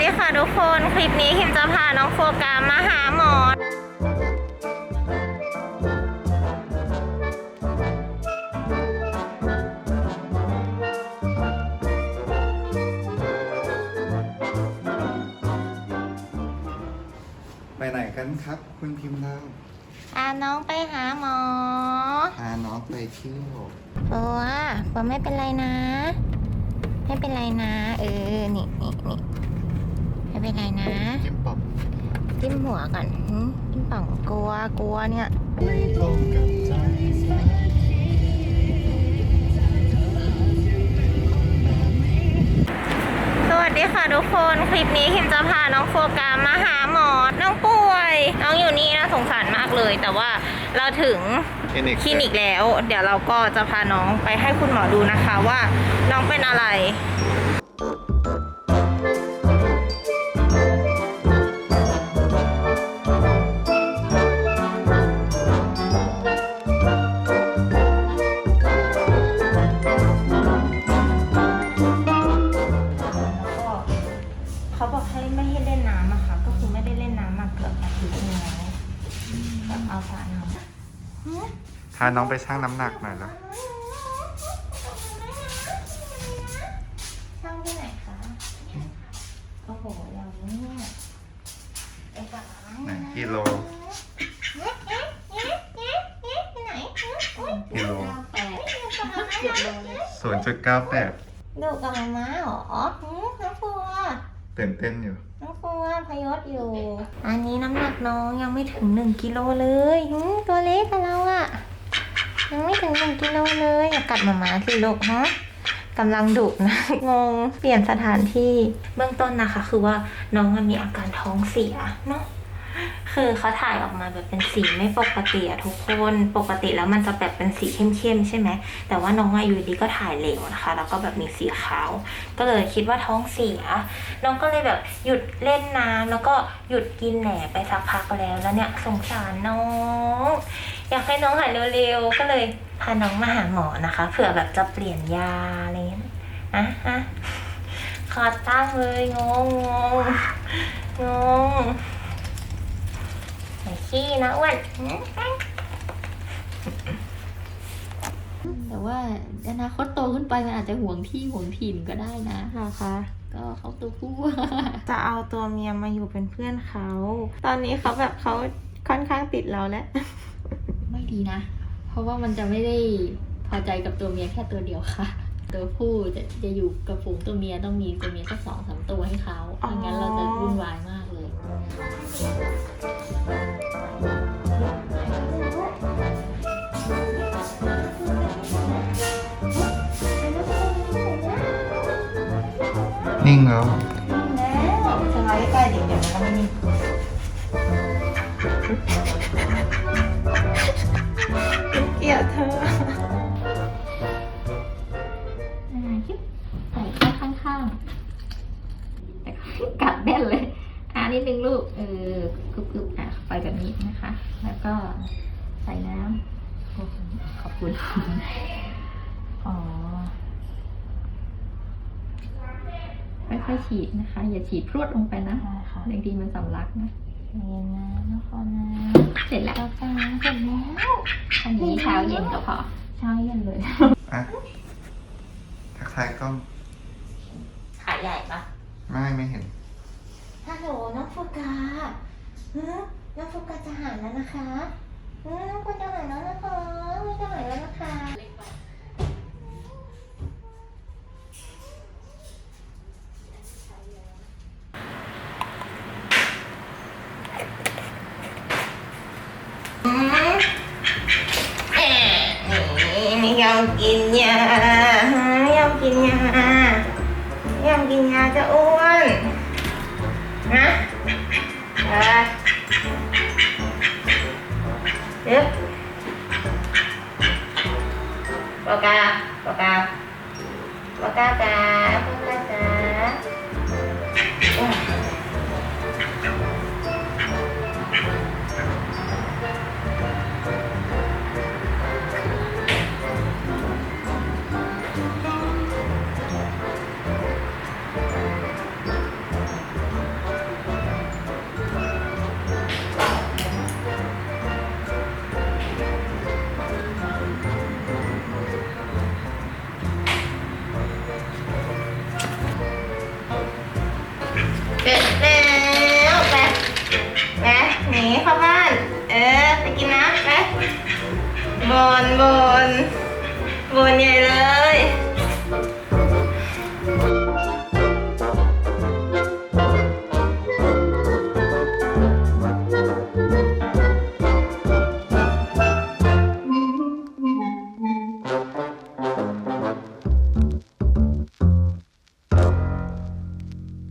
ดีค่ะทุกคน คลิปนี้คิมจะพาน้องโฟกามาหาหมอ ไปไหนกันครับ คุณพิมพ์ดาวพาน้องไปหาหมอพาน้องไปเที่ยวฟัวฟัวไม่เป็นไรนะ ไม่เป็นไรนะ เออ นี่นี่นี่ ไม่เป็นไรนะจิ้มปอบจิ้มหัวก่อนหึจิ้มป่องกลัวกลัวเนี่ยไม่ตรงกับใจสวัสดีค่ะทุกคนคลิปนี้คิมจะพาน้องโฟกามาหาหมอ น้องป่วย น้องอยู่นี่นะสงสารมากเลย แต่ว่าเราถึงคลินิกคลินิกแล้ว เดี๋ยวเราก็จะพาน้องไปให้คุณหมอดูนะคะว่าน้องเป็นอะไร เขาบอกให้ไม่ให้เล่นน้ำอะค่ะ ก็คือไม่ได้เล่นน้ำมาเกือบอาทิตย์หนึงแล้วแบบเอาสระน้ำพาน้องไปชั่งน้ำหนักหน่อยแล้วช่างที่ไหนคะโอ้โหอย่างนี้เนี่ยไอ้จ๋าไหนกิโลที่ไหนกิโลแปดเจ็ดโลเลยศูนย์จุดเก้าแปดดูกับมาม่าเหรอหืมน้องฟัว ตื่นเต้นอยู่น้องฟัวพยศอยู่ อันนี้น้ำหนักน้องยังไม่ถึงหนึ่งกิโลเลยหืมตัวเล็กกับเราอะยังไม่ถึงหนึ่งกิโลเลยอยากัดหมามาสิลูกฮะกำลังดุนะงงเปลี่ยนสถานที่เบื้องต้นนะคะ คือว่าน้องมันมีอาการท้องเสียเนาะ คือเขาถ่ายออกมาแบบเป็นสีไม่ปกติอะทุกคน ปกติแล้วมันจะแบบเป็นสีเข้มๆใช่ไหม แต่ว่าน้องอายุดีก็ถ่ายเหลวนะคะ แล้วก็แบบมีสีขาว ก็เลยคิดว่าท้องเสีย น้องก็เลยแบบหยุดเล่นน้ำแล้วก็หยุดกินแหนไปสักพักแล้ว แล้วเนี่ยสงสารน้อง อยากให้น้องหายเร็วๆ ก็เลยพาน้องมาหาหมอนะคะ เผื่อแบบจะเปลี่ยนยาอะไรเงี้ย อะอะขอตั้งเลยงงงงง ไหนขี้นะอ้วนหืมแต่ว่าอนาคตโตขึ้นไปมันอาจจะห่วงที่ห่วงถิ่นก็ได้นะค่ะคะ ก็เขาตัวผู้ จะเอาตัวเมียมาอยู่เป็นเพื่อนเขา ตอนนี้เขาแบบเขาค่อนข้างติดเราแล้ว ไม่ดีนะ เพราะว่ามันจะไม่ได้พอใจกับตัวเมียแค่ตัวเดียวค่ะ ตัวผู้จะจะอยู่กับฝูงตัวเมียต้องมีตัวเมียสักสองสามตัวให้เขาอ๋อไม่งั้นเราจะวุ่นวายมากเลย นิ่งแล้วแล้วจะมาใกล้ๆเดี๋ยวเดี๋ยวมันก็ไม่นิ่งเกลียดเธออ่าคิดใส่เข้าข้างๆแต่กัดแน่นเลยอ่านิดนึงลูกเออกรุบๆอะไปแบบนี้นะคะ แล้วก็ใส่น้ำโอ้โหขอบคุณ อ๋อ ค่อยๆฉีดนะคะ อย่าฉีดพรวดลงไปนะได้ค่ะบางทีมันสำลักนะเย็นนะนครนะเสร็จแล้วกาแฟเสร็จแล้วอันนี้เช้าเย็นก็พอเช้าเย็นเลยอะทักทายกล้องขาใหญ่ปะไม่ไม่เห็นฮัลโหลน้องโฟกาฮะน้องโฟกาจะหายแล้วนะคะฮะน้องโฟกาจะหายแล้วนะคะไม่จะหายแล้วนะคะ เอ๊ะนี่ไม่ ยอมกินยายอมกินยายอมกินยาจะอ้วนนะเอ๊ะปากกาปากกาปากกาจ้าปากกาจ้า ร็จแล้วไปไปหนีเข้าบ้าน เออ ไปกินน้ำไปบนบนบนใหญ่เลย